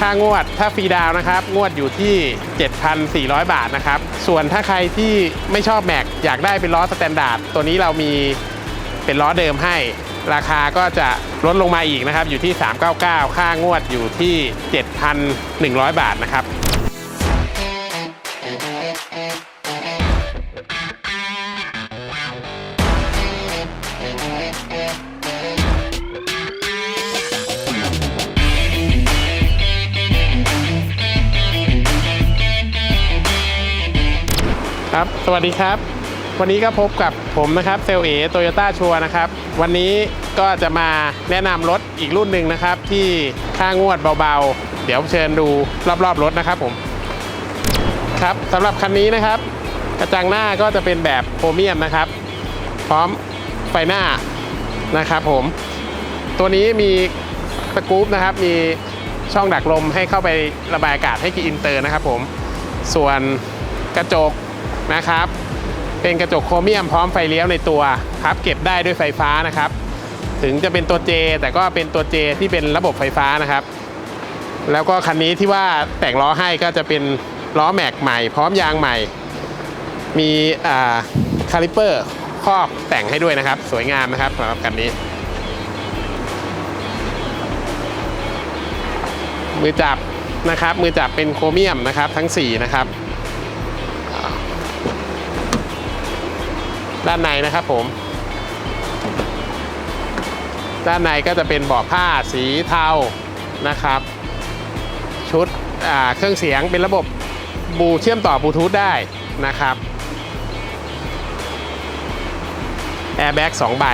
ค่างวดถ้าฟรีดาวนะครับ งวดอยู่ที่ 7,400 บาทนะครับ ส่วนถ้าใครที่ไม่ชอบแม็กอยากได้เป็นล้อสแตนดาร์ดตัวนี้เรามีเป็นล้อเดิมให้ ราคาก็จะลดลงมาอีกนะครับ อยู่ที่ 399 ค่างวดอยู่ที่ 7,100 บาทนะครับ ครับสวัสดีครับ วันนี้ก็พบกับผมนะครับเซลเอโตโยต้าชัวนะครับ วันนี้ก็จะมาแนะนำรถอีกรุ่นหนึ่งนะครับ ที่ค่างวดเบาๆ เดี๋ยวเชิญดูรอบๆรถนะครับผม ครับสำหรับคันนี้นะครับ กระจังหน้าก็จะเป็นแบบโพรเมียมนะครับ พร้อมไฟหน้านะครับผม ตัวนี้มีสกู๊ปนะครับ มีช่องดักลมให้เข้าไประบายอากาศให้กีอินเตอร์นะครับผม ส่วนกระจก นะครับ เป็นกระจกโครเมียมพร้อมไฟเลี้ยวในตัวพับ เก็บได้ด้วยไฟฟ้านะครับ ถึงจะเป็นตัว J แต่ก็เป็นตัว J ที่เป็นระบบไฟฟ้านะครับ แล้วก็คันนี้ที่ว่าแต่งล้อให้ก็จะเป็นล้อแม็กใหม่ พร้อมยางใหม่ มีอ่าคาลิเปอร์ครอบแต่งให้ด้วยนะครับ สวยงามนะครับสำหรับคันนี้ มือจับนะครับ มือจับเป็นโครเมียมนะครับ ทั้ง 4 นะครับ ด้านในนะครับผม ด้านในก็จะเป็นเบาะผ้าสีเทานะครับ ชุดเครื่องเสียงเป็นระบบบูเชื่อมต่อบลูทูธได้นะครับแอร์แบ็กสองใบ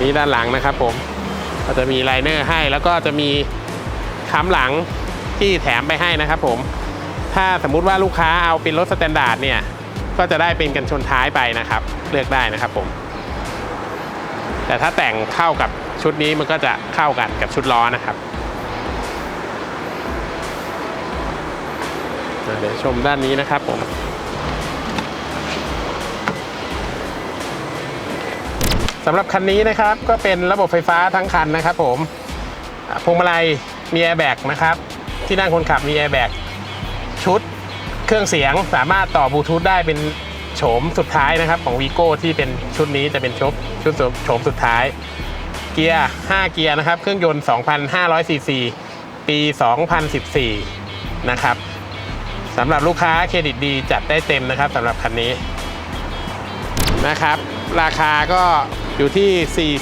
นี่ด้านหลังนะครับผม ก็จะมีไลเนอร์ให้แล้วก็จะมีค้ำหลังที่แถมไปให้นะครับผม ถ้าสมมุติว่าลูกค้าเอาเป็นรถสแตนดาร์ดเนี่ย ก็จะได้เป็นกันชนท้ายไปนะครับ เลือกได้นะครับผม แต่ถ้าแต่งเข้ากับชุดนี้มันก็จะเข้ากันกับชุดล้อนะครับเดี๋ยวชมด้านนี้นะครับผมสำหรับคันนี้นะครับก็เป็นระบบไฟฟ้าทั้งคันนะครับผมพวงมาลัยมีแอร์แบกนะครับ ที่นั่งคนขับมีแอร์แบกชุด เครื่องเสียงสามารถต่อบลูทูธได้เป็นโฉมสุดท้ายนะครับของวีโก้ที่เป็นชุดนี้จะเป็นชุดชุดโฉมสุดท้าย เกียร์ 5 เกียร์นะครับ เครื่องยนต์ 2,500ซีซีปี 2014 นะครับสำหรับลูกค้าเครดิตดีจัดได้เต็มนะครับสำหรับคันนี้นะครับ ราคาก็ อยู่ที่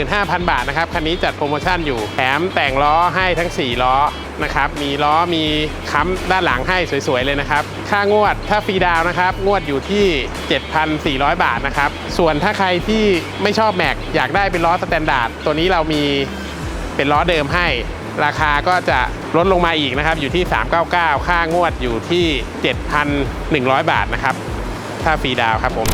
415,000 บาทนะครับ คันนี้จัดโปรโมชั่นอยู่แถมแต่งล้อให้ทั้ง 4 ล้อนะครับ มีล้อมีค้ำด้านหลังให้สวยๆเลยนะครับ ค่างวดถ้าฟรีดาวนะครับ งวดอยู่ที่ 7,400 บาทนะครับ ส่วนถ้าใครที่ไม่ชอบแม็กอยากได้เป็นล้อสแตนดาร์ดตัวนี้เรามีเป็นล้อเดิมให้ ราคาก็จะลดลงมาอีกนะครับ อยู่ที่ 399 ค่างวดอยู่ที่ 7,100 บาทนะครับ ถ้าฟรีดาวครับผม